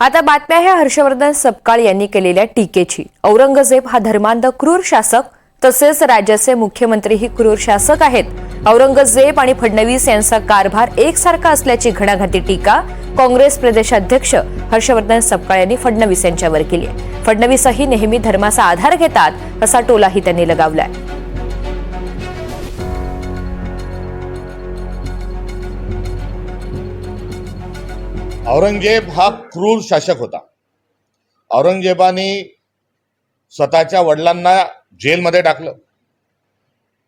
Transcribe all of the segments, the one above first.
आता बातम्या आहे हर्षवर्धन सपकाळ यांनी केलेल्या टीकेची. औरंगजेब हा धर्मांध क्रूर शासक तसेच राज्याचे मुख्यमंत्रीही क्रूर शासक आहेत. औरंगजेब आणि फडणवीस यांचा कारभार एकसारखा असल्याची घणाघाती टीका काँग्रेस प्रदेशाध्यक्ष हर्षवर्धन सपकाळ यांनी फडणवीस यांच्यावर केली फडणवीसही नेहमी धर्माचा आधार घेतात असा टोलाही त्यांनी लगावलाय. औरंगजेब हा क्रूर शासक होता. औरंगजेबाने स्वतःच्या वडिलांना जेलमध्ये टाकलं.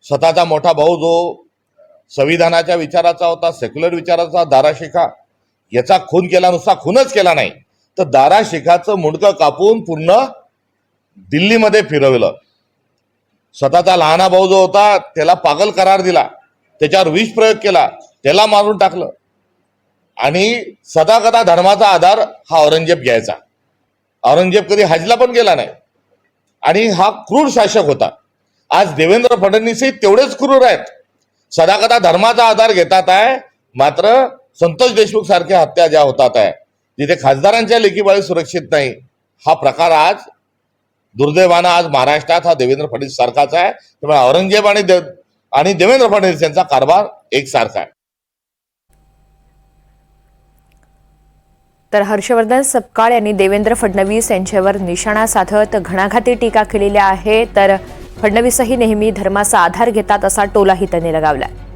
स्वतःचा मोठा भाऊ जो संविधानाच्या विचाराचा होता सेक्युलर विचाराचा दाराशिखा याचा खून केला नुसता खूनच केला नाही. तर दाराशिखाचं मुंडकं कापून पूर्ण दिल्लीमध्ये फिरवलं. स्वतःचा लहाना भाऊ जो होता त्याला पागल करार दिला. त्याच्यावर विष प्रयोग केला. त्याला मारून टाकलं. आणि सदाकदा धर्माचा आधार हा औरंगजेब घ्यायचा. औरंगजेब कधी हजला पण गेला नाही. आणि हा क्रूर शासक होता. आज देवेंद्र फडणवीसही तेवढेच क्रूर आहेत. सदाकदा धर्माचा आधार घेतात आहे मात्र संतोष देशमुख सारख्या हत्या ज्या होतात आहे जिथे खासदारांच्या लेखीबाळी सुरक्षित नाही हा प्रकार आज दुर्दैवानं आज महाराष्ट्रात हा देवेंद्र फडणवीस सारखाच आहे. त्यामुळे औरंगजेब आणि देव आणि देवेंद्र फडणवीस यांचा कारभार एकसारखा आहे. तर हर्षवर्धन सपकाळ यांनी देवेंद्र फडणवीस यांच्यावर निशाणा साधत घणाघाती टीका केलेली आहे. तर फडणवीसही नेहमी धर्माचा आधार घेतात असा टोलाही त्यांनी लगावलाय.